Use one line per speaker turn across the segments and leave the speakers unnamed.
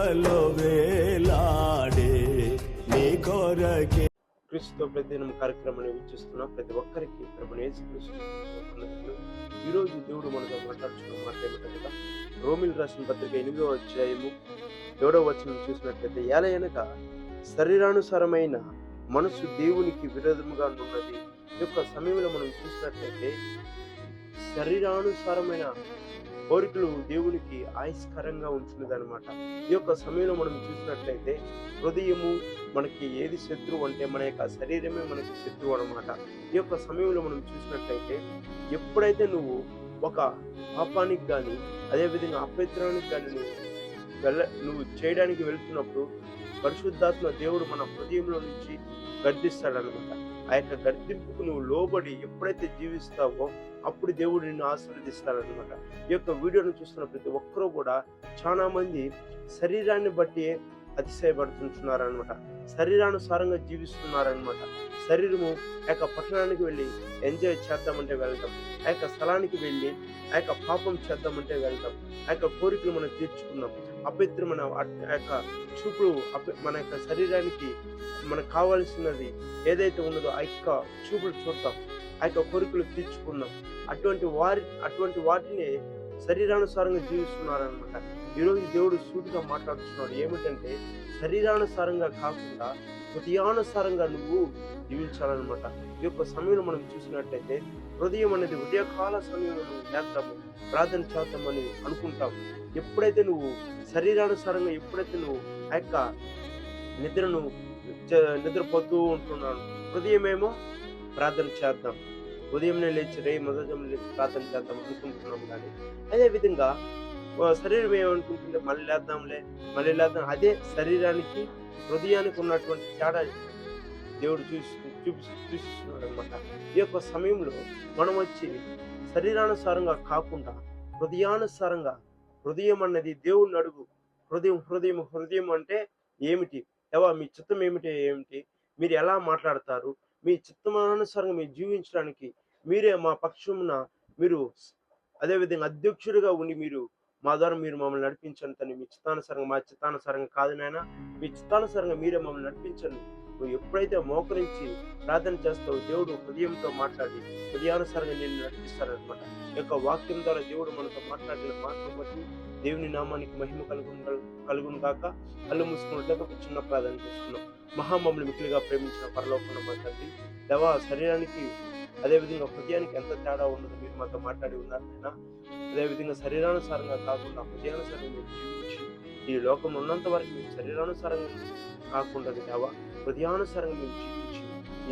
సేవలో వేలాడే నీ కొరకే.
క్రీస్తు ప్రతిదినం కార్యక్రమాన్ని వీక్షిస్తున్న ప్రతి ఒక్కరికి ప్రభుని దేవుడు మనతో మాట్లాడుతున్న మాట ఏమిటనగా రోమిల్ రాసిన పత్రిక ఎనిమిదో అధ్యాయము ఏడో వచనం చూసినట్లయితే ఏలయనగా శరీరానుసారమైన మనసు దేవునికి విరోధముగా ఉన్నది. ఈ యొక్క సమయంలో మనం చూసినట్లయితే శరీరానుసారమైన కోరికలు దేవునికి ఆయస్కరంగా ఉంచున్నది అనమాట ఈ యొక్క సమయంలో మనం చూసినట్లయితే హృదయము మనకి ఏది శత్రువు అంటే మన యొక్క శరీరమే మనకి శత్రువు అనమాట ఈ యొక్క సమయంలో మనం చూసినట్లయితే ఎప్పుడైతే నువ్వు ఒక పాపానికి కానీ అదేవిధంగా అపవిత్రానికి కానీ నువ్వు వెళ్ళ నువ్వు చేయడానికి వెళ్తున్నప్పుడు పరిశుద్ధాత్మ దేవుడు మన హృదయంలో నుంచి గర్దిస్తాడనమాట యొక్క గర్తింపుకు నువ్వు లోబడి ఎప్పుడైతే జీవిస్తావో అప్పుడు దేవుడు నిన్ను ఆశీర్వదిస్తాడనమాట ఈ యొక్క వీడియోను చూస్తున్న ప్రతి ఒక్కరూ కూడా చాలా మంది శరీరాన్ని బట్టి అతిశయపడుతుంటున్నారనమాట శరీరానుసారంగా జీవిస్తున్నారనమాట శరీరము ఆ యొక్క పట్టణానికి వెళ్ళి ఎంజాయ్ చేద్దామంటే వెళ్తాం ఆ యొక్క స్థలానికి వెళ్ళి ఆ యొక్క పాపం చేద్దామంటే వెళ్తాం ఆ యొక్క కోరికలు మనం తీర్చుకున్నాం అపవిత్రమైన ఆ యొక్క చూపులు మన యొక్క శరీరానికి మనకు కావాల్సినది ఏదైతే ఉన్నదో ఆ యొక్క చూపులు చూద్దాం ఆ యొక్క కోరికలు తీర్చుకుందాం. అటువంటి వారి అటువంటి వాటిని శరీరానుసారంగా జీవిస్తున్నారనమాట ఈరోజు దేవుడు సూటిగా మాట్లాడుతున్నాడు. ఏమిటంటే శరీరానుసారంగా కాకుండా హృదయానుసారంగా నువ్వు జీవించాలన్నమాట. ఈ యొక్క సమయంలో మనం చూసినట్లయితే హృదయం అనేది ఉదయకాల సమయంలో నువ్వు ప్రార్థన చేద్దామని అనుకుంటాం ఎప్పుడైతే నువ్వు శరీరానుసారంగా ఎప్పుడైతే నువ్వు ఆ యొక్క నిద్రను నిద్రపోతూ ఉంటున్నాను హృదయమేమో ప్రార్థన చేద్దాం. ఉదయంనే లేచి రే మొదటి లేచి ప్రార్థన చేద్దాం అనుకుంటున్నాం కానీ అదే విధంగా శరీరం ఏమనుకుంటుంటే మళ్ళీ లేద్దాంలే మళ్ళీ లేద్దాం. అదే శరీరానికి హృదయానికి ఉన్నటువంటి తేడా దేవుడు చూసి చూపి చూపిస్తున్నాడు అనమాట ఈ యొక్క సమయంలో మనం వచ్చి శరీరానుసారంగా కాకుండా హృదయానుసారంగా హృదయం అన్నది దేవుడిని అడుగు. హృదయం హృదయం హృదయం అంటే ఏమిటి? ఎవ మీ చిత్తం ఏమిటి? ఏమిటి? మీరు ఎలా మాట్లాడతారు? మీ చిత్తమానుసారంగా మీరు జీవించడానికి మీరే మా పక్షమున మీరు అదేవిధంగా అధ్యక్షుడిగా ఉండి మీరు మా ద్వారా మీరు మమ్మల్ని నడిపించండి తను మీ చిత్తానుసారంగా మా చిత్తానుసారంగా కాదు నాయన మీ చిత్తానుసారంగా మీరే మమ్మల్ని నడిపించండి. నువ్వు ఎప్పుడైతే మోకరించి ప్రార్థన చేస్తావు దేవుడు హృదయంతో మాట్లాడి హృదయానుసారంగా నేను నడిపిస్తారనమాట యొక్క వాక్యం ద్వారా దేవుడు మనతో మాట్లాడిన మాటను బట్టి దేవుని నామానికి మహిమ కలుగును కలుగును కాక కళ్ళు మూసుకున్నట్లయితే ఒక చిన్న ప్రార్థన చేసుకున్నాం మహామములు మిక్కిలిగా ప్రేమించిన పరలోకన్న మాట్లాడి దవా దేవా శరీరానికి అదేవిధంగా హృదయానికి ఎంత తేడా ఉన్నదో మీరు మాతో మాట్లాడి ఉన్నారు అదేవిధంగా శరీరానుసారంగా కాకుండా హృదయానుసారంగా జీవించి ఈ లోకం ఉన్నంత వరకు మేము శరీరానుసారంగా కాకుండా దేవా హృదయానుసారంగా మేము జీవించి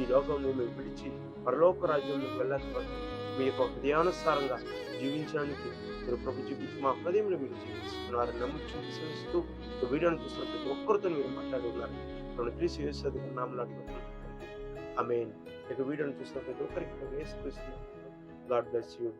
ఈ లోకం మేము విడిచి పరలోక రాజ్యంలోకి వెళ్ళాల్సి వరకు మీ యొక్క హృదయానుసారంగా జీవించడానికి మీరు ప్రభు చూపించి మా హృదయంలో మీరు జీవిస్తున్నారు నమ్ముచు విశ్వసిస్తూ వీడియోను చూస్తున్న ప్రతి ఒక్కరితో మీరు మాట్లాడి ఉన్నారు మనం క్రీస్తు యేసు నామలు ఆమెన్. ఇక వీడియోను చూస్తున్న ప్రతి ఒక్కరికి వేసుకృష్ణ గాడ్ బ్లెస్ యూ.